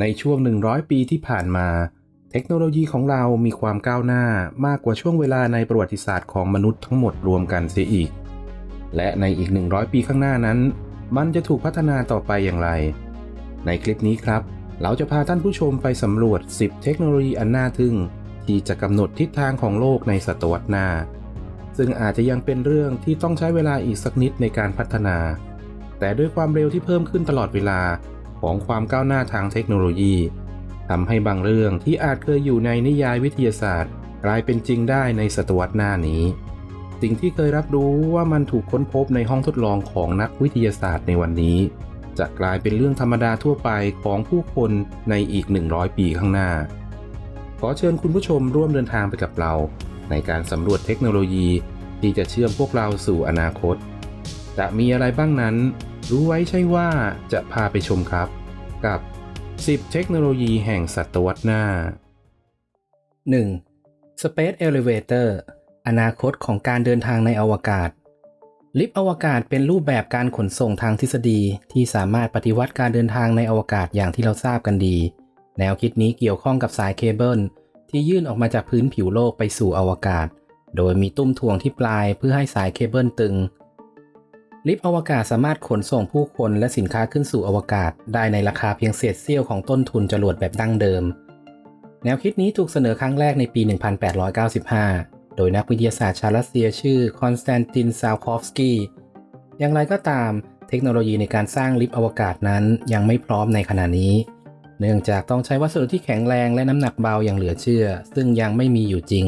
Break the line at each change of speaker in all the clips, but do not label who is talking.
ในช่วง 100 ปีที่ผ่านมา เทคโนโลยีของเรามีความก้าวหน้ามากกว่าช่วงเวลาในประวัติศาสตร์ของมนุษย์ทั้งหมดรวมกันเสียอีก และในอีก 100 ปีข้างหน้านั้น มันจะถูกพัฒนาต่อไปอย่างไร ในคลิปนี้ครับ เราจะพาท่านผู้ชมไปสำรวจ 10 เทคโนโลยีอันน่าทึ่ง ที่จะกำหนดทิศทางของโลกในศตวรรษหน้า ซึ่งอาจจะยังเป็นเรื่องที่ต้องใช้เวลาอีกสักนิดในการพัฒนา แต่ด้วยความเร็วที่เพิ่มขึ้นตลอดเวลา ของความก้าวหน้าทางเทคโนโลยีทำให้บางเรื่องที่อาจเคยอยู่ในนิยายวิทยาศาสตร์ กลายเป็นจริงได้ในศตวรรษหน้านี้ สิ่งที่เคยรับรู้ว่ามันถูกค้นพบในห้องทดลองของนักวิทยาศาสตร์ในวันนี้ จะกลายเป็นเรื่องธรรมดาทั่วไปของผู้คนในอีก 100 ปีข้างหน้า ขอเชิญคุณผู้ชมร่วมเดินทางไปกับเรา ในการสำรวจเทคโนโลยีที่จะเชื่อมพวกเราสู่อนาคต จะมีอะไรบ้างนั้น รู้ไว้ใช่ว่าจะพาไปชมครับ กับ 10 เทคโนโลยีแห่งศตวรรษหน้า
1. Space Elevator อนาคตของการเดินทางในอวกาศ ลิฟต์อวกาศเป็นรูปแบบการขนส่งทางทฤษฎีที่สามารถปฏิวัติการเดินทางในอวกาศอย่างที่เราทราบกันดี แนวคิดนี้เกี่ยวข้องกับสายเคเบิลที่ยื่นออกมาจากพื้นผิวโลกไปสู่อวกาศ โดยมีตุ้มถ่วงที่ปลายเพื่อให้สายเคเบิลตึง ลิฟต์อวกาศสามารถขนส่งผู้คนและสินค้าขึ้นสู่อวกาศ ได้ในราคาเพียงเศษเสี้ยวของต้นทุนจรวดแบบดั้งเดิม แนวคิดนี้ถูกเสนอครั้งแรกในปี 1895 โดยนักวิทยาศาสตร์ชาวรัสเซียชื่อคอนสแตนตินซาวคอฟสกี้ อย่างไรก็ตามเทคโนโลยีในการสร้างลิฟต์อวกาศนั้นยังไม่พร้อมในขณะนี้ เนื่องจากต้องใช้วัสดุที่แข็งแรงและน้ำหนักเบาอย่างเหลือเชื่อ ซึ่งยังไม่มีอยู่จริง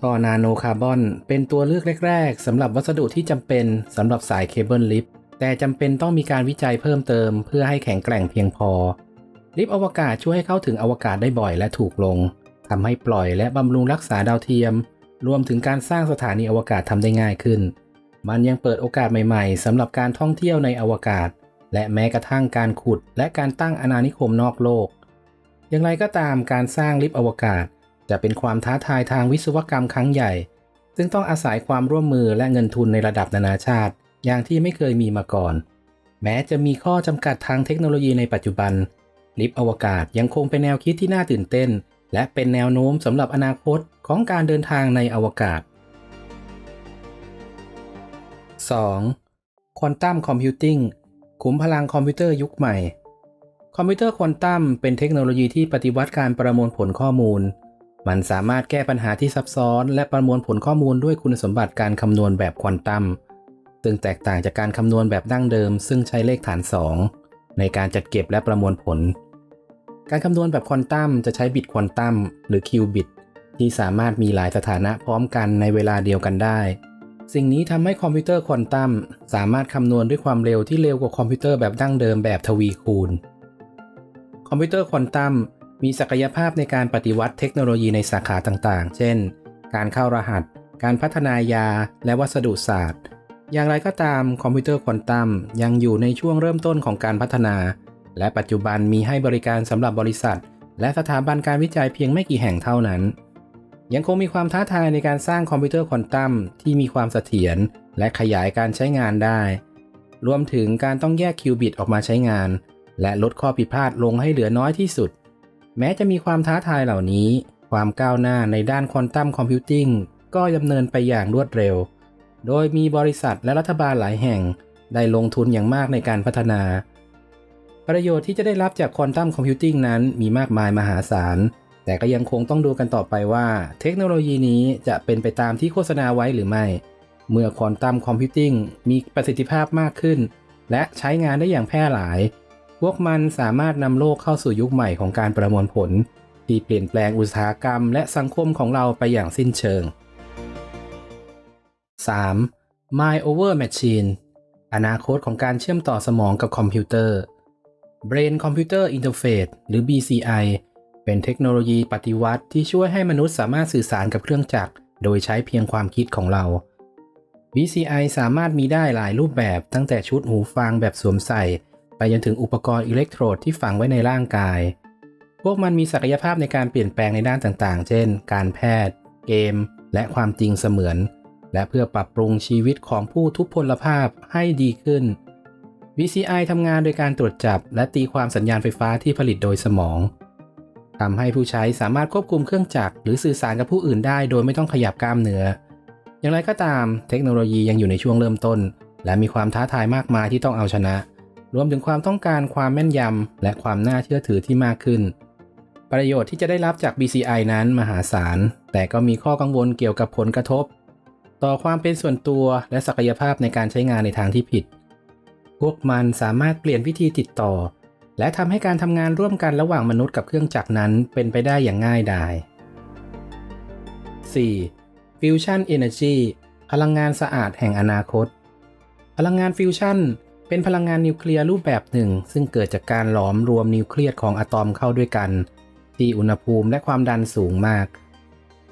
ท่อนาโนคาร์บอนเป็นตัวเลือกแรก ๆสำหรับวัสดุที่จำเป็นสำหรับสายเคเบิลลิฟต์แต่จำเป็นต้องมีการวิจัยเพิ่มเติมเพื่อให้แข็งแกร่งเพียงพอ ลิฟต์อวกาศช่วยให้เข้าถึงอวกาศได้บ่อยและถูกลงทำให้ปล่อยและบำรุงรักษาดาวเทียม รวมถึงการสร้างสถานีอวกาศทำได้ง่ายขึ้น มันยังเปิดโอกาสใหม่ๆสำหรับการท่องเที่ยวในอวกาศ และแม้กระทั่งการขุด และการตั้งอาณานิคมนอกโลก อย่างไรก็ตามการสร้างลิฟต์อวกาศ จะเป็นความท้าทายทางวิศวกรรมครั้งใหญ่ ซึ่งต้องอาศัยความร่วมมือและเงินทุนในระดับนานาชาติ อย่างที่ไม่เคยมีมาก่อน แม้จะมีข้อจำกัดทางเทคโนโลยีในปัจจุบัน ลิฟต์อวกาศยังคงเป็นแนวคิดที่น่าตื่นเต้น และเป็นแนวโน้มสำหรับอนาคตของการเดินทางในอวกาศ 2. ควอนตัมคอมพิวติ้งขุมพลังคอมพิวเตอร์ยุคใหม่ คอมพิวเตอร์ควอนตัมเป็นเทคโนโลยีที่ปฏิวัติการประมวลผลข้อมูล มันสามารถแก้ปัญหาที่ซับซ้อน และประมวลผลข้อมูลด้วยคุณสมบัติการคำนวณแบบควอนตัมซึ่งแตกต่างจากการคำนวณแบบดั้งเดิม ซึ่งใช้เลขฐาน 2 ในการจัดเก็บและประมวลผล การคำนวณแบบควอนตัมจะใช้บิตควอนตัมหรือคิวบิตที่สามารถมีหลายสถานะพร้อมกันในเวลาเดียวกันได้ สิ่งนี้ทำให้คอมพิวเตอร์ควอนตัมสามารถคำนวณด้วยความเร็วที่เร็วกว่าคอมพิวเตอร์แบบดั้งเดิมแบบทวีคูณ คอมพิวเตอร์ควอนตัม มีศักยภาพในการปฏิวัติเทคโนโลยีในสาขาต่างๆ เช่น การเข้ารหัส การพัฒนายา และวัสดุศาสตร์ อย่างไรก็ตามคอมพิวเตอร์ควอนตัมยังอยู่ในช่วงเริ่มต้นของการพัฒนา และปัจจุบันมีให้บริการสำหรับบริษัท และสถาบันการวิจัยเพียงไม่กี่แห่งเท่านั้น ยังคงมีความท้าทายในการสร้างคอมพิวเตอร์ควอนตัมที่มีความเสถียรและขยายการใช้งานได้ รวมถึงการต้องแยกคิวบิตออกมาใช้งาน และลดข้อผิดพลาดลงให้เหลือน้อยที่สุด แม้จะมีความท้าทายเหล่านี้ ความก้าวหน้าในด้านควอนตัมคอมพิวติ้งก็ดำเนินไปอย่างรวดเร็ว โดยมีบริษัทและรัฐบาลหลายแห่ง ได้ลงทุนอย่างมากในการพัฒนา ประโยชน์ที่จะได้รับจากควอนตัมคอมพิวติ้งนั้นมีมากมายมหาศาล แต่ก็ยังคงต้องดูกันต่อไปว่า เทคโนโลยีนี้จะเป็นไปตามที่โฆษณาไว้หรือไม่ เมื่อควอนตัมคอมพิวติ้งมีประสิทธิภาพมากขึ้น และใช้งานได้อย่างแพร่หลาย พวกมันสามารถนำโลกเข้าสู่ยุคใหม่ของการประมวลผล ที่เปลี่ยนแปลงอุตสาหกรรมและสังคมของเราไปอย่างสิ้นเชิง 3. Mind over Machine อนาคตของการเชื่อมต่อสมองกับคอมพิวเตอร์ Brain Computer Interface หรือ BCI เป็นเทคโนโลยีปฏิวัติที่ช่วยให้มนุษย์สามารถสื่อสารกับเครื่องจักร โดยใช้เพียงความคิดของเรา BCI สามารถมีได้หลายรูปแบบตั้งแต่ชุดหูฟังแบบสวมใส่ ไปจนถึงอุปกรณ์อิเล็กโทรดที่ฝังไว้ในร่างกาย พวกมันมีศักยภาพในการเปลี่ยนแปลงในด้านต่างๆ เช่น การแพทย์ เกม และความจริงเสมือน และเพื่อปรับปรุงชีวิตของผู้ทุพพลภาพให้ดีขึ้น VCI ทำงานโดยการตรวจจับ และตีความสัญญาณไฟฟ้าที่ผลิตโดยสมองทำให้ผู้ใช้สามารถควบคุมเครื่องจักรหรือสื่อสารกับผู้อื่นได้ โดยไม่ต้องขยับกล้ามเนื้อ อย่างไรก็ตามเทคโนโลยียังอยู่ในช่วงเริ่มต้น และมีความท้าทายมากมายที่ต้องเอาชนะ รวมถึงความต้องการความแม่นยำ และความน่าเชื่อถือที่มากขึ้น ประโยชน์ที่จะได้รับจาก BCI นั้นมหาศาล แต่ก็มีข้อกังวลเกี่ยวกับผลกระทบ ต่อความเป็นส่วนตัวและศักยภาพในการใช้งานในทางที่ผิด พวกมันสามารถเปลี่ยนวิธีติดต่อ และทำให้การทำงานร่วมกันระหว่างมนุษย์กับเครื่องจักรนั้นเป็นไปได้อย่างง่ายดาย 4. Fusion Energy พลังงานสะอาดแห่งอนาคต พลังงานฟิวชั่น เป็นพลังงานนิวเคลียร์รูปแบบหนึ่ง ซึ่งเกิดจากการหลอมรวมนิวเคลียสของอะตอมเข้าด้วยกัน ที่อุณหภูมิและความดันสูงมาก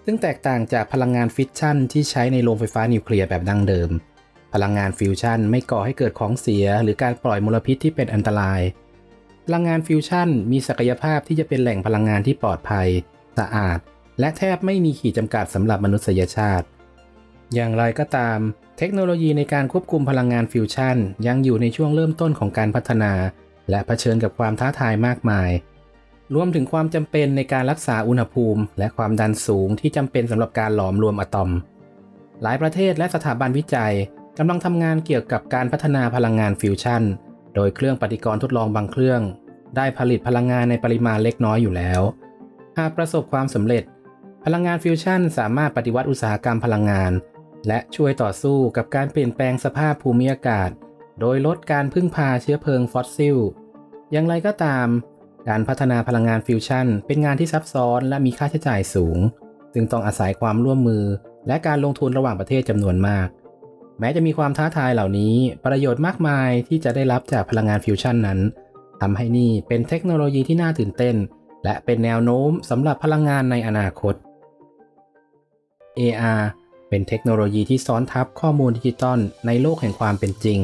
ซึ่งแตกต่างจากพลังงานฟิชชั่นที่ใช้ในโรงไฟฟ้านิวเคลียร์แบบดั้งเดิม พลังงานฟิวชั่นไม่ก่อให้เกิดของเสีย หรือการปล่อยมลพิษที่เป็นอันตราย พลังงานฟิวชั่นมีศักยภาพที่จะเป็นแหล่งพลังงานที่ปลอดภัย สะอาด และแทบไม่มีขีดจำกัดสำหรับมนุษยชาติ อย่างไรก็ตาม เทคโนโลยีในการควบคุมพลังงานฟิวชั่น ยังอยู่ในช่วงเริ่มต้นของการพัฒนา และเผชิญกับความท้าทายมากมาย รวมถึงความจำเป็นในการรักษาอุณหภูมิ และความดันสูงที่จำเป็นสำหรับการหลอมรวมอะตอม หลายประเทศและสถาบันวิจัยกำลังทำงานเกี่ยวกับการพัฒนาพลังงานฟิวชั่น โดยเครื่องปฏิกรณ์ทดลองบางเครื่อง ได้ผลิตพลังงานในปริมาณเล็กน้อยอยู่แล้ว หากประสบความสำเร็จ พลังงานฟิวชั่นสามารถปฏิวัติอุตสาหกรรมพลังงาน และช่วยต่อสู้กับการเปลี่ยนแปลงสภาพภูมิอากาศ โดยลดการพึ่งพาเชื้อเพลิงฟอสซิล อย่างไรก็ตาม การพัฒนาพลังงานฟิวชั่น เป็นงานที่ซับซ้อนและมีค่าใช้จ่ายสูง ซึ่งต้องอาศัยความร่วมมือ และการลงทุนระหว่างประเทศจำนวนมาก แม้จะมีความท้าทายเหล่านี้ ประโยชน์มากมายที่จะได้รับจากพลังงานฟิวชั่นนั้นทำให้นี่เป็นเทคโนโลยีที่น่าตื่นเต้น และเป็นแนวโน้มสำหรับพลังงานในอนาคต AR เป็นเทคโนโลยีที่ซ้อนทับข้อมูลดิจิตอลในโลกแห่งความเป็นจริง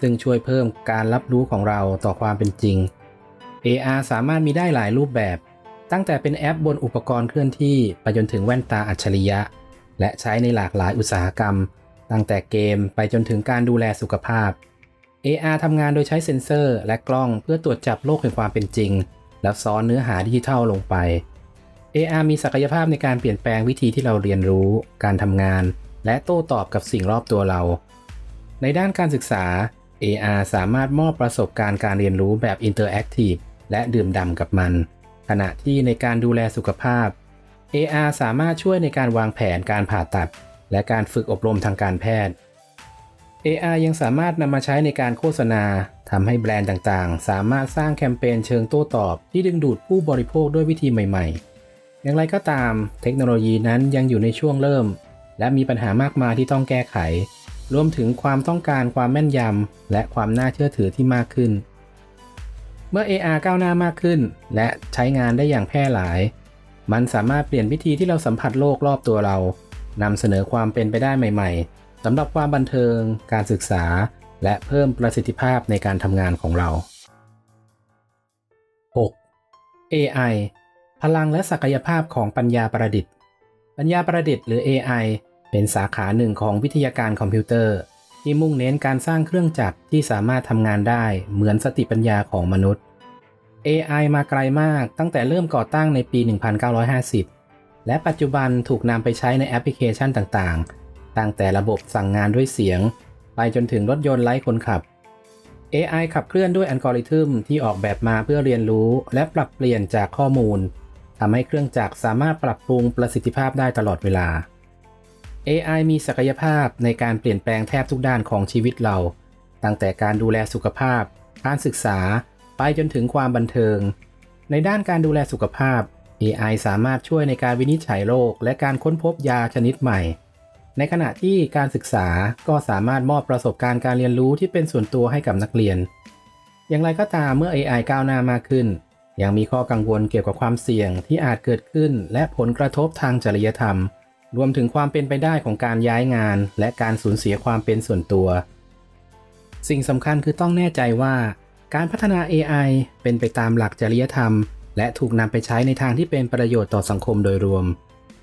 ซึ่งช่วยเพิ่มการรับรู้ของเราต่อความเป็นจริง AR สามารถมีได้หลายรูปแบบ ตั้งแต่เป็นแอปบนอุปกรณ์เคลื่อนที่ไปจนถึงแว่นตาอัจฉริยะ และใช้ในหลากหลายอุตสาหกรรม ตั้งแต่เกมไปจนถึงการดูแลสุขภาพ AR ทำงานโดยใช้เซ็นเซอร์และกล้องเพื่อตรวจจับโลกแห่งความเป็นจริง แล้วซ้อนเนื้อหาดิจิทัลลงไป AR มีศักยภาพในการเปลี่ยนแปลงวิธีที่เราเรียนรู้ การทำงาน และโต้ตอบกับสิ่งรอบตัวเรา ในด้านการศึกษา AR สามารถมอบประสบการณ์การเรียนรู้แบบอินเตอร์แอคทีฟและดื่มด่ำกับมัน ขณะที่ในการดูแลสุขภาพ AR สามารถช่วยในการวางแผนการผ่าตัด และการฝึกอบรมทางการแพทย์ AR ยังสามารถนำมาใช้ในการโฆษณาทำให้แบรนด์ต่างๆ สามารถสร้างแคมเปญเชิงโต้ตอบที่ดึงดูดผู้บริโภคด้วยวิธีใหม่ ๆ อย่างไรก็ตามเทคโนโลยีนั้นยังอยู่ในช่วงเริ่ม และมีปัญหามากมายที่ต้องแก้ไข รวมถึงความต้องการความแม่นยำและความน่าเชื่อถือที่มากขึ้น เมื่อ AR ก้าวหน้ามากขึ้น และใช้งานได้อย่างแพร่หลาย มันสามารถเปลี่ยนวิธีที่เราสัมผัสโลกรอบตัวเรานำเสนอความเป็นไปได้ใหม่ ๆสำหรับความบันเทิง การศึกษา และเพิ่มประสิทธิภาพในการทำงานของเรา 6. AI พลังและศักยภาพของปัญญาประดิษฐ์ ปัญญาประดิษฐ์หรือ AI เป็นสาขาหนึ่งของวิทยาการคอมพิวเตอร์ ที่มุ่งเน้นการสร้างเครื่องจักรที่สามารถทำงานได้เหมือนสติปัญญาของมนุษย์ AI มาไกลมากตั้งแต่เริ่มก่อตั้งในปี 1950 และปัจจุบันถูกนำไปใช้ในแอปพลิเคชันต่างๆ ตั้งแต่ระบบสั่งงานด้วยเสียง ไปจนถึงรถยนต์ไร้คนขับ AI ขับเคลื่อนด้วยอัลกอริทึมที่ออกแบบมาเพื่อเรียนรู้ และปรับเปลี่ยนจากข้อมูล ทำให้เครื่องจักรสามารถปรับปรุงประสิทธิภาพได้ตลอดเวลา AI มีศักยภาพในการเปลี่ยนแปลงแทบทุกด้านของชีวิตเรา ตั้งแต่การดูแลสุขภาพ การศึกษา ไปจนถึงความบันเทิง ในด้านการดูแลสุขภาพ AI สามารถช่วยในการวินิจฉัยโรคและการค้นพบยาชนิดใหม่ ในขณะที่การศึกษาก็สามารถมอบประสบการณ์การเรียนรู้ที่เป็นส่วนตัวให้กับนักเรียน อย่างไรก็ตามเมื่อ AI ก้าวหน้ามากขึ้น ยังมีข้อกังวลเกี่ยวกับความเสี่ยงที่อาจเกิดขึ้น และผลกระทบทางจริยธรรม รวมถึงความเป็นไปได้ของการย้ายงาน และการสูญเสียความเป็นส่วนตัว สิ่งสำคัญคือต้องแน่ใจว่า การพัฒนา AI เป็นไปตามหลักจริยธรรม และถูกนำไปใช้ในทางที่เป็นประโยชน์ต่อสังคมโดยรวม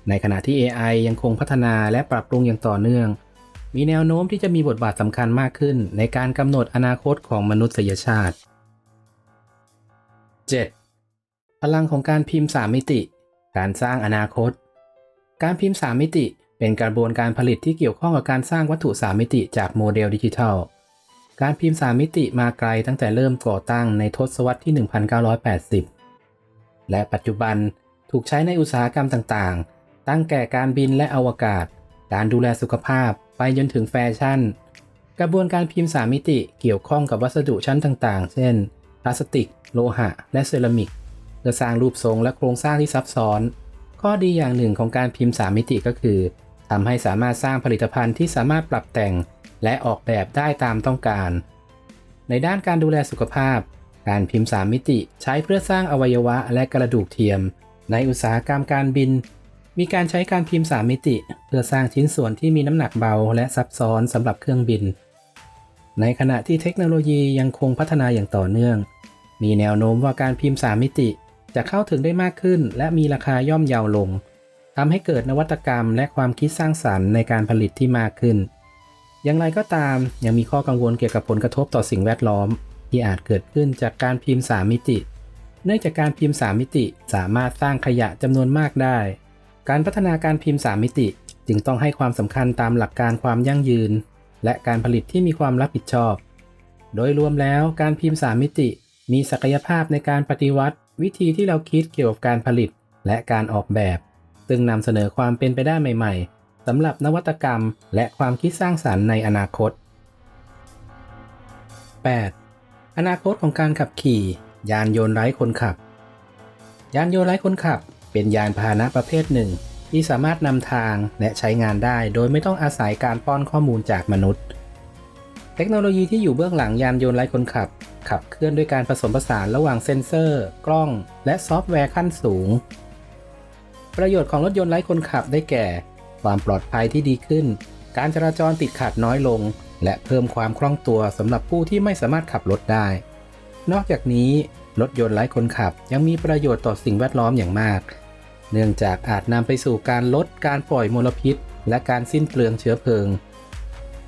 ในขณะที่ AI ยังคงพัฒนาและปรับปรุงอย่างต่อเนื่อง มีแนวโน้มที่จะมีบทบาทสำคัญมากขึ้น ในการกำหนดอนาคตของมนุษยชาติ 7. พลังของการพิมพ์ 3 มิติ การสร้างอนาคต การพิมพ์ 3 มิติ เป็นกระบวนการผลิตที่เกี่ยวข้องกับการสร้างวัตถุ 3 มิติจากโมเดลดิจิทัล การพิมพ์ 3 มิติมาไกลตั้งแต่เริ่มก่อตั้งในทศวรรษที่ 1980 และปัจจุบันถูกใช้ในอุตสาหกรรมต่างๆ ตั้งแก่การบินและอวกาศ การดูแลสุขภาพ ไปจนถึงแฟชั่น กระบวนการพิมพ์ 3 มิติเกี่ยวข้องกับวัสดุชั้นต่างๆ เช่น พลาสติก โลหะ และเซรามิก พื่อสร้างรูปทรงและโครงสร้างที่ซับซ้อน ข้อดีอย่างหนึ่งของการพิมพ์ 3 มิติก็คือทำให้สามารถสร้างผลิตภัณฑ์ที่สามารถปรับแต่งและออกแบบได้ตามต้องการ ในด้านการดูแลสุขภาพ การพิมพ์ 3 มิติใช้เพื่อสร้างอวัยวะและกระดูกเทียม ในอุตสาหกรรมการบิน มีการใช้การพิมพ์ 3 มิติ เพื่อสร้างชิ้นส่วนที่มีน้ำหนักเบาและซับซ้อนสำหรับเครื่องบิน ในขณะที่เทคโนโลยียังคงพัฒนาอย่างต่อเนื่อง มีแนวโน้มว่าการพิมพ์ 3 มิติ จะเข้าถึงได้มากขึ้น และมีราคาย่อมเยาวลงทำให้เกิดนวัตกรรมและความคิดสร้างสรรค์ในการผลิตที่มากขึ้น อย่างไรก็ตามยังมีข้อกังวลเกี่ยวกับผลกระทบต่อสิ่งแวดล้อม ที่อาจเกิดขึ้นจากการพิมพ์ 3 มิติ เนื่องจากการพิมพ์ 3 มิติสามารถสร้างขยะจำนวนมากได้ การพัฒนาการพิมพ์ 3 มิติ จึงต้องให้ความสำคัญตามหลักการความยั่งยืน และการผลิตที่มีความรับผิดชอบ โดยรวมแล้วการพิมพ์ 3 มิติ มีศักยภาพในการปฏิวัติ วิธีที่เราคิดเกี่ยวกับการผลิตและการออกแบบ ซึ่งนำเสนอความเป็นไปได้ใหม่ ๆสำหรับนวัตกรรมและความคิดสร้างสรรค์ในอนาคต 8. อนาคตของการขับขี่ ยานยนต์ไร้คนขับ ยานยนต์ไร้คนขับ เป็นยานพาหนะประเภทหนึ่ง ที่สามารถนำทางและใช้งานได้โดยไม่ต้องอาศัยการป้อนข้อมูลจากมนุษย์ เทคโนโลยีที่อยู่เบื้องหลังยานยนต์ไร้คนขับ ขับเคลื่อนด้วยการผสมผสานระหว่างเซ็นเซอร์ กล้อง และซอฟต์แวร์ขั้นสูง ประโยชน์ของรถยนต์ไร้คนขับได้แก่ ความปลอดภัยที่ดีขึ้น การจราจรติดขัดน้อยลง และเพิ่มความคล่องตัวสำหรับผู้ที่ไม่สามารถขับรถได้ นอกจากนี้ รถยนต์ไร้คนขับยังมีประโยชน์ต่อสิ่งแวดล้อมอย่างมาก เนื่องจากอาจนำไปสู่การลดการปล่อยมลพิษ และการสิ้นเปลืองเชื้อเพลิง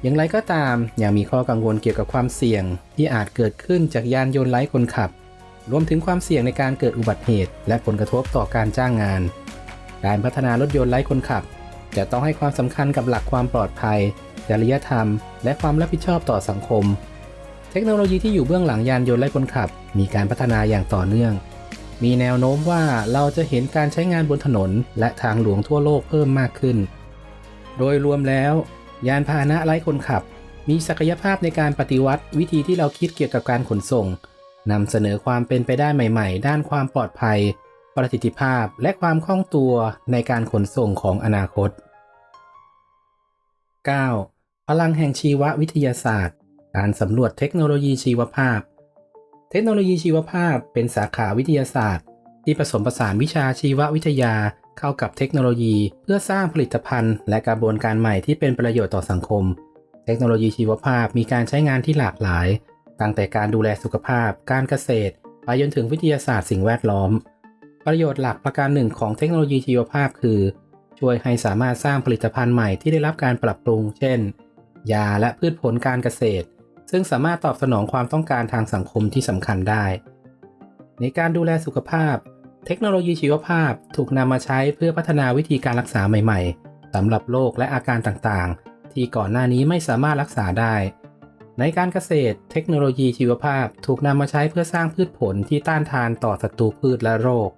อย่างไรก็ตามยังมีข้อกังวลเกี่ยวกับความเสี่ยง ที่อาจเกิดขึ้นจากยานยนต์ไร้คนขับ รวมถึงความเสี่ยงในการเกิดอุบัติเหตุ และผลกระทบต่อการจ้างงาน การพัฒนารถยนต์ไร้คนขับ จะต้องให้ความสำคัญกับหลักความปลอดภัยจริยธรรม และความรับผิดชอบต่อสังคม เทคโนโลยีที่อยู่เบื้องหลังยานยนต์ไร้คนขับ มีการพัฒนาอย่างต่อเนื่อง มีแนวโน้มว่าเราจะเห็นการใช้งานบนถนน และทางหลวงทั่วโลกเพิ่มมากขึ้น โดยรวมแล้ว ยานพาหนะไร้คนขับ มีศักยภาพในการปฏิวัติ วิธีที่เราคิดเกี่ยวกับการขนส่งนำเสนอความเป็นไปได้ใหม่ ๆ ด้านความปลอดภัย ประสิทธิภาพและความคล่องตัวในการขนส่งของอนาคต 9. พลังแห่งชีววิทยาศาสตร์ การสำรวจเทคโนโลยีชีวภาพ เทคโนโลยีชีวภาพเป็นสาขาวิทยาศาสตร์ ที่ผสมผสานวิชาชีววิทยา เข้ากับเทคโนโลยี เพื่อสร้างผลิตภัณฑ์ และกระบวนการใหม่ที่เป็นประโยชน์ต่อสังคม เทคโนโลยีชีวภาพมีการใช้งานที่หลากหลาย ตั้งแต่การดูแลสุขภาพ การเกษตร ไปจนถึงวิทยาศาสตร์สิ่งแวดล้อม ประโยชน์หลักประการหนึ่งของเทคโนโลยีชีวภาพคือ ช่วยให้สามารถสร้างผลิตภัณฑ์ใหม่ที่ได้รับการปรับปรุง เช่น ยาและพืชผลการเกษตร ซึ่งสามารถตอบสนองความต้องการทางสังคมที่สำคัญได้ ในการดูแลสุขภาพ เทคโนโลยีชีวภาพถูกนำมาใช้เพื่อพัฒนาวิธีการรักษาใหม่ๆสำหรับโรคและอาการต่างๆ ที่ก่อนหน้านี้ไม่สามารถรักษาได้ ในการเกษตร เทคโนโลยีชีวภาพถูกนำมาใช้เพื่อสร้างพืชผลที่ต้านทานต่อศัตรูพืชและโรค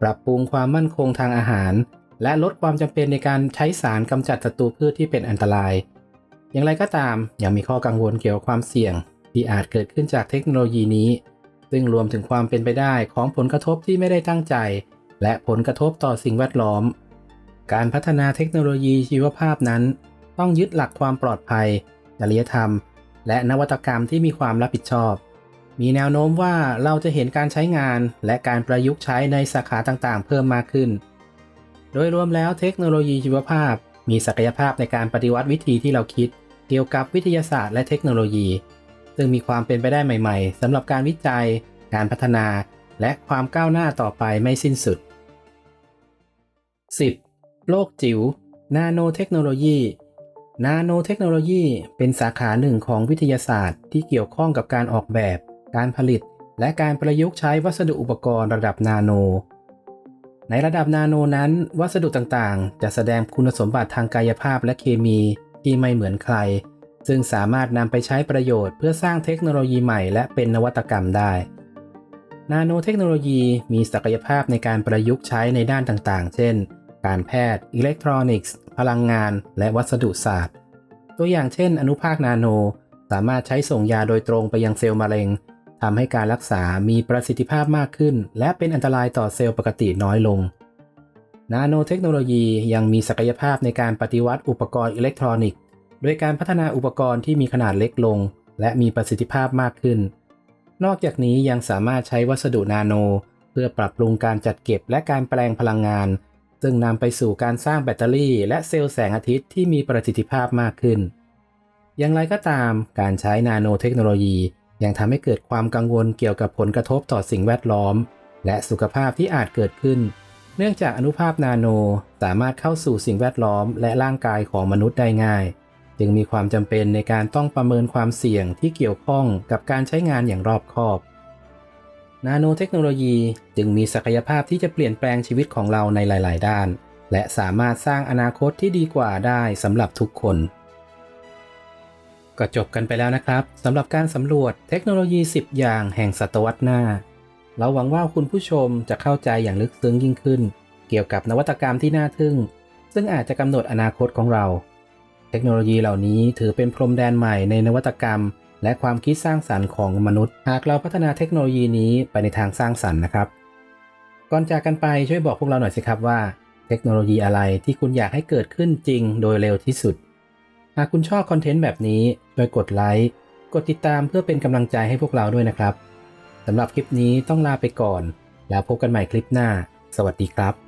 ปรับปรุงความมั่นคงทางอาหาร และลดความจำเป็นในการใช้สารกำจัดศัตรูพืชที่เป็นอันตราย อย่างไรก็ตามยังมีข้อกังวลเกี่ยวกับความเสี่ยง ที่อาจเกิดขึ้นจากเทคโนโลยีนี้ ซึ่งรวมถึงความเป็นไปได้ของผลกระทบที่ไม่ได้ตั้งใจ และผลกระทบต่อสิ่งแวดล้อม การพัฒนาเทคโนโลยีชีวภาพนั้น ต้องยึดหลักความปลอดภัย จริยธรรม และนวัตกรรมที่มีความรับผิดชอบ มีแนวโน้มว่าเราจะเห็นการใช้งานและการประยุกต์ใช้ในสาขาต่างๆ เพิ่มมากขึ้น โดยรวมแล้วเทคโนโลยีชีวภาพ มีศักยภาพในการปฏิวัติวิธีที่เราคิด เกี่ยวกับวิทยาศาสตร์และเทคโนโลยี ซึ่งมีความเป็นไปได้ใหม่ๆสำหรับการวิจัย การพัฒนา และความก้าวหน้าต่อไปไม่สิ้นสุด 10. โลกจิ๋วนาโนเทคโนโลยีนาโนเทคโนโลยีเป็นสาขาหนึ่งของวิทยาศาสตร์ที่เกี่ยวข้องกับการออกแบบ การผลิต และการประยุกต์ใช้วัสดุอุปกรณ์ระดับนาโน ในระดับนาโนนั้น วัสดุต่างๆ จะแสดงคุณสมบัติทางกายภาพและเคมีที่ไม่เหมือนใคร ซึ่งสามารถนำไปใช้ประโยชน์เพื่อสร้างเทคโนโลยีใหม่และเป็นนวัตกรรมได้ นาโนเทคโนโลยีมีศักยภาพในการประยุกต์ใช้ในด้านต่างๆ เช่น การแพทย์ อิเล็กทรอนิกส์ พลังงาน และวัสดุศาสตร์ ตัวอย่างเช่น อนุภาคนาโน สามารถใช้ส่งยาโดยตรงไปยังเซลล์มะเร็งทำให้การรักษามีประสิทธิภาพมากขึ้น และเป็นอันตรายต่อเซลล์ปกติน้อยลง นาโนเทคโนโลยียังมีศักยภาพในการปฏิวัติอุปกรณ์อิเล็กทรอนิกส์ โดยการพัฒนาอุปกรณ์ที่มีขนาดเล็กลง และมีประสิทธิภาพมากขึ้น นอกจากนี้ยังสามารถใช้วัสดุนาโน เพื่อปรับปรุงการจัดเก็บและการแปลงพลังงาน ซึ่งนำไปสู่การสร้างแบตเตอรี่ และเซลล์แสงอาทิตย์ที่มีประสิทธิภาพมากขึ้น อย่างไรก็ตาม การใช้นาโนเทคโนโลยี ยังทำให้เกิดความกังวลเกี่ยวกับผลกระทบต่อสิ่งแวดล้อม และสุขภาพที่อาจเกิดขึ้น เนื่องจากอนุภาคนาโนสามารถเข้าสู่สิ่งแวดล้อม และร่างกายของมนุษย์ได้ง่าย จึงมีความจำเป็นในการต้องประเมินความเสี่ยงที่เกี่ยวข้องกับการใช้งานอย่างรอบคอบ นาโนเทคโนโลยีจึงมีศักยภาพที่จะเปลี่ยนแปลงชีวิตของเราในหลาย ๆ ด้าน และสามารถสร้างอนาคตที่ดีกว่าได้สำหรับทุกคน ก็จบกันไปแล้วนะครับสำหรับการสำรวจเทคโนโลยี 10 อย่างแห่งศตวรรษหน้า เราหวังว่าคุณผู้ชมจะเข้าใจอย่างลึกซึ้งยิ่งขึ้น เกี่ยวกับนวัตกรรมที่น่าทึ่ง ซึ่งอาจจะกำหนดอนาคตของเรา เทคโนโลยีเหล่านี้ถือเป็นพรมแดนใหม่ในนวัตกรรม และความคิดสร้างสรรค์ของมนุษย์ หากเราพัฒนาเทคโนโลยีนี้ไปในทางสร้างสรรค์นะครับ ก่อนจากกันไปช่วยบอกพวกเราหน่อยสิครับว่า เทคโนโลยีอะไรที่คุณอยากให้เกิดขึ้นจริงโดยเร็วที่สุด หากคุณชอบคอนเทนต์แบบนี้ช่วยกดไลค์กดติดตามเพื่อเป็นกำลังใจให้พวกเราด้วยนะครับสำหรับคลิปนี้ต้องลาไปก่อน แล้วพบกันใหม่คลิปหน้า สวัสดีครับ